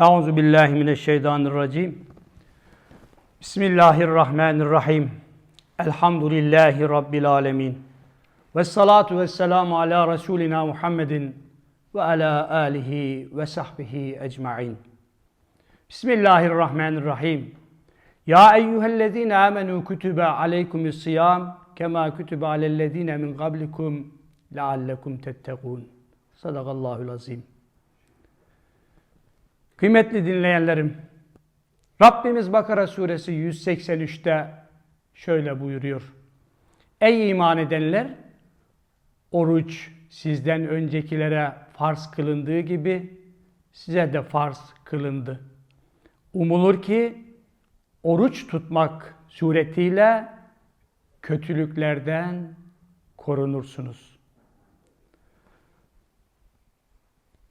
Euzu billahi mineşşeytanirracim. Bismillahirrahmanirrahim. Elhamdülillahi rabbil alamin. Ve salatu ve selamu ala Resulina Muhammedin ve ala alihi ve sahbihi ecmain. Bismillahirrahmanirrahim. Ya eyyühellezine amenu kütübe aleykumus siyam kema kütübe alellezine min qablikum leallekum tettekûn. Sadakallahul azim. Kıymetli dinleyenlerim, Rabbimiz Bakara suresi 183'te şöyle buyuruyor. Ey iman edenler! Oruç sizden öncekilere farz kılındığı gibi size de farz kılındı. Umulur ki oruç tutmak suretiyle kötülüklerden korunursunuz.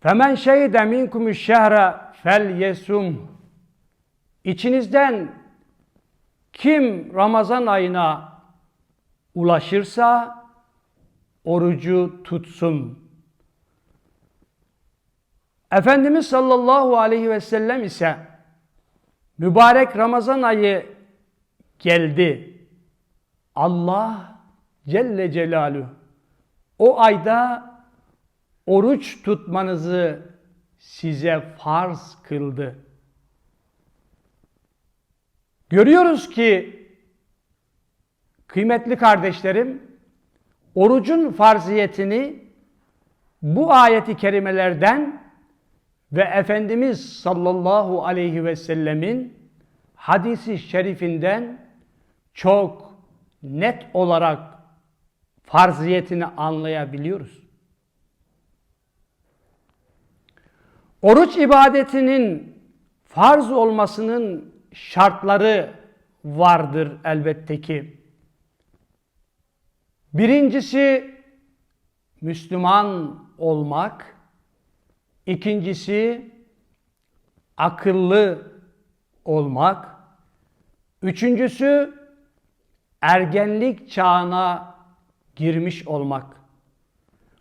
Femen şehide minkum şehre fel yesum. İçinizden kim Ramazan ayına ulaşırsa orucu tutsun. Efendimiz sallallahu aleyhi ve sellem ise mübarek Ramazan ayı geldi. Allah Celle Celaluhu o ayda oruç tutmanızı size farz kıldı. Görüyoruz ki kıymetli kardeşlerim orucun farziyetini bu ayeti kerimelerden ve Efendimiz sallallahu aleyhi ve sellemin hadisi şerifinden çok net olarak farziyetini anlayabiliyoruz. Oruç ibadetinin farz olmasının şartları vardır elbette ki. Birincisi Müslüman olmak. İkincisi akıllı olmak. Üçüncüsü ergenlik çağına girmiş olmak.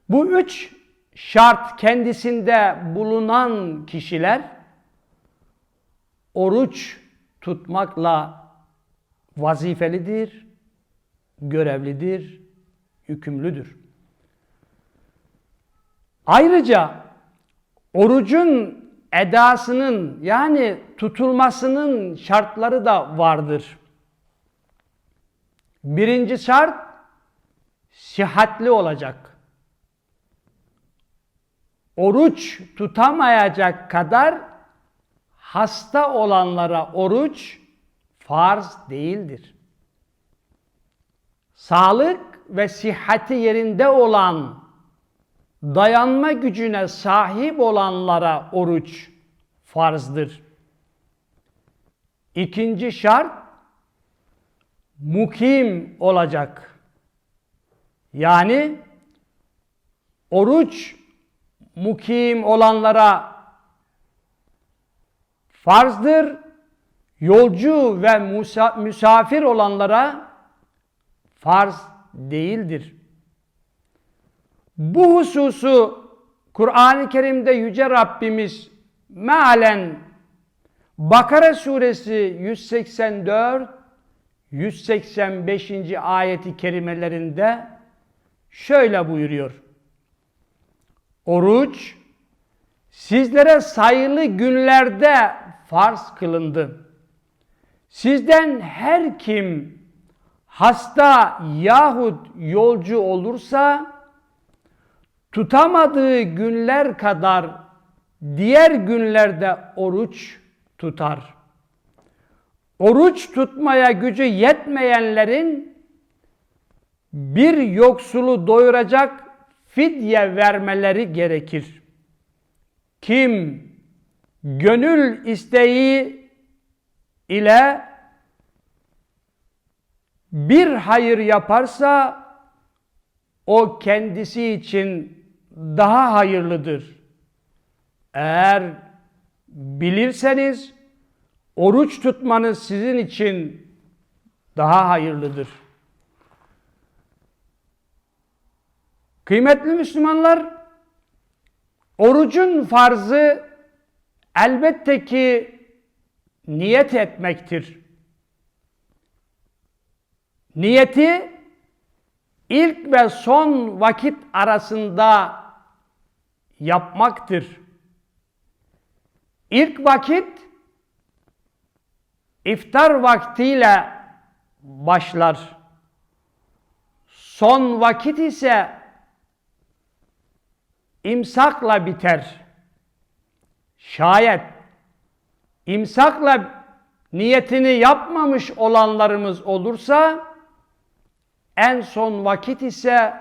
Bu üç şart kendisinde bulunan kişiler oruç tutmakla vazifelidir, görevlidir, yükümlüdür. Ayrıca orucun edasının yani tutulmasının şartları da vardır. Birinci şart sihatli olacak. Oruç tutamayacak kadar hasta olanlara oruç farz değildir. Sağlık ve sihhati yerinde olan, dayanma gücüne sahip olanlara oruç farzdır. İkinci şart, mukim olacak. Yani oruç mukim olanlara farzdır. Yolcu ve misafir olanlara farz değildir. Bu hususu Kur'an-ı Kerim'de Yüce Rabbimiz mealen Bakara suresi 184 185. ayeti kerimelerinde şöyle buyuruyor. Oruç sizlere sayılı günlerde farz kılındı. Sizden her kim hasta yahut yolcu olursa tutamadığı günler kadar diğer günlerde oruç tutar. Oruç tutmaya gücü yetmeyenlerin bir yoksulu doyuracak fidye vermeleri gerekir. Kim gönül isteği ile bir hayır yaparsa o kendisi için daha hayırlıdır. Eğer bilirseniz oruç tutmanız sizin için daha hayırlıdır. Kıymetli Müslümanlar, orucun farzı elbette ki niyet etmektir. Niyeti ilk ve son vakit arasında yapmaktır. İlk vakit iftar vaktiyle başlar. Son vakit ise imsakla biter. Şayet imsakla niyetini yapmamış olanlarımız olursa en son vakit ise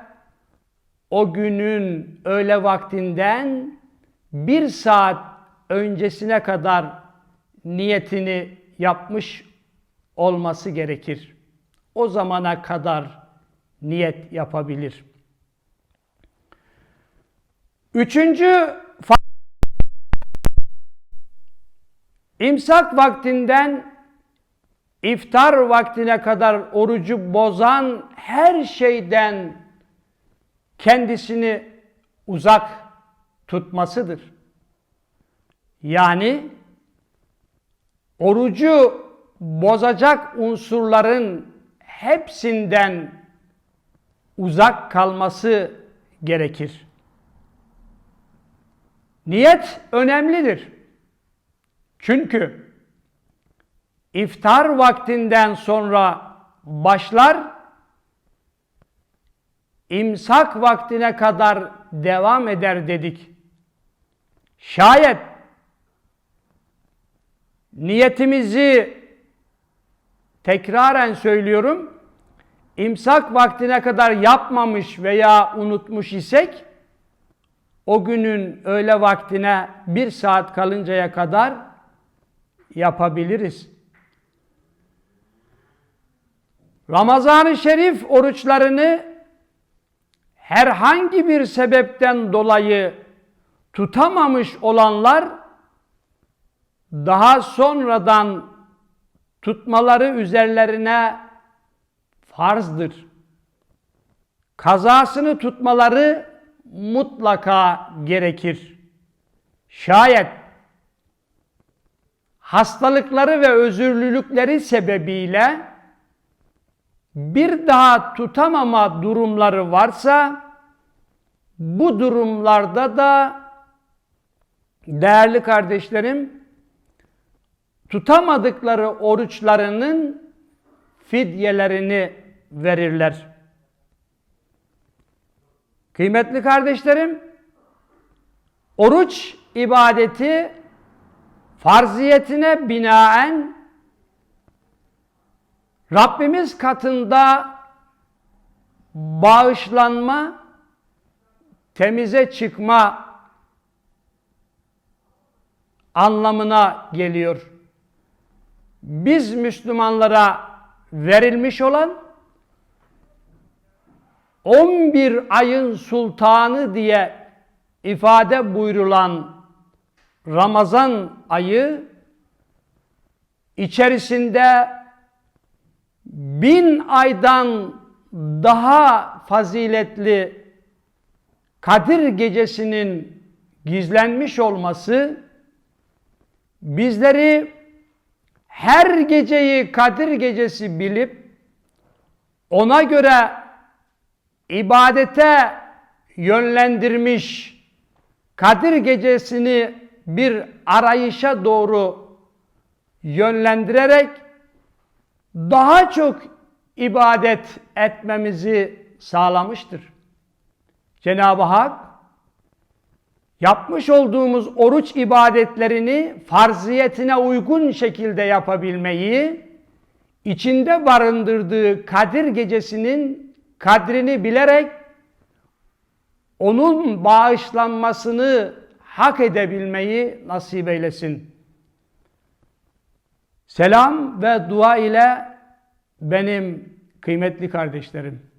o günün öğle vaktinden bir saat öncesine kadar niyetini yapmış olması gerekir. O zamana kadar niyet yapabilir. Üçüncü imsak vaktinden iftar vaktine kadar orucu bozan her şeyden kendisini uzak tutmasıdır. Yani orucu bozacak unsurların hepsinden uzak kalması gerekir. Niyet önemlidir. Çünkü iftar vaktinden sonra başlar, imsak vaktine kadar devam eder dedik. Şayet niyetimizi tekraren söylüyorum, imsak vaktine kadar yapmamış veya unutmuş isek, o günün öğle vaktine bir saat kalıncaya kadar yapabiliriz. Ramazan-ı Şerif oruçlarını herhangi bir sebepten dolayı tutamamış olanlar daha sonradan tutmaları üzerlerine farzdır. Kazasını tutmaları mutlaka gerekir. Şayet hastalıkları ve özürlülükleri sebebiyle bir daha tutamama durumları varsa bu durumlarda da değerli kardeşlerim tutamadıkları oruçlarının fidyelerini verirler. Kıymetli kardeşlerim, oruç ibadeti farziyetine binaen Rabbimiz katında bağışlanma, temize çıkma anlamına geliyor. Biz Müslümanlara verilmiş olan 11 ayın sultanı diye ifade buyurulan Ramazan ayı içerisinde bin aydan daha faziletli Kadir gecesinin gizlenmiş olması bizleri her geceyi Kadir gecesi bilip ona göre ibadete yönlendirmiş Kadir gecesini bir arayışa doğru yönlendirerek daha çok ibadet etmemizi sağlamıştır. Cenab-ı Hak yapmış olduğumuz oruç ibadetlerini farziyetine uygun şekilde yapabilmeyi, içinde barındırdığı Kadir gecesinin kadrini bilerek onun bağışlanmasını hak edebilmeyi nasip eylesin. Selam ve dua ile benim kıymetli kardeşlerim.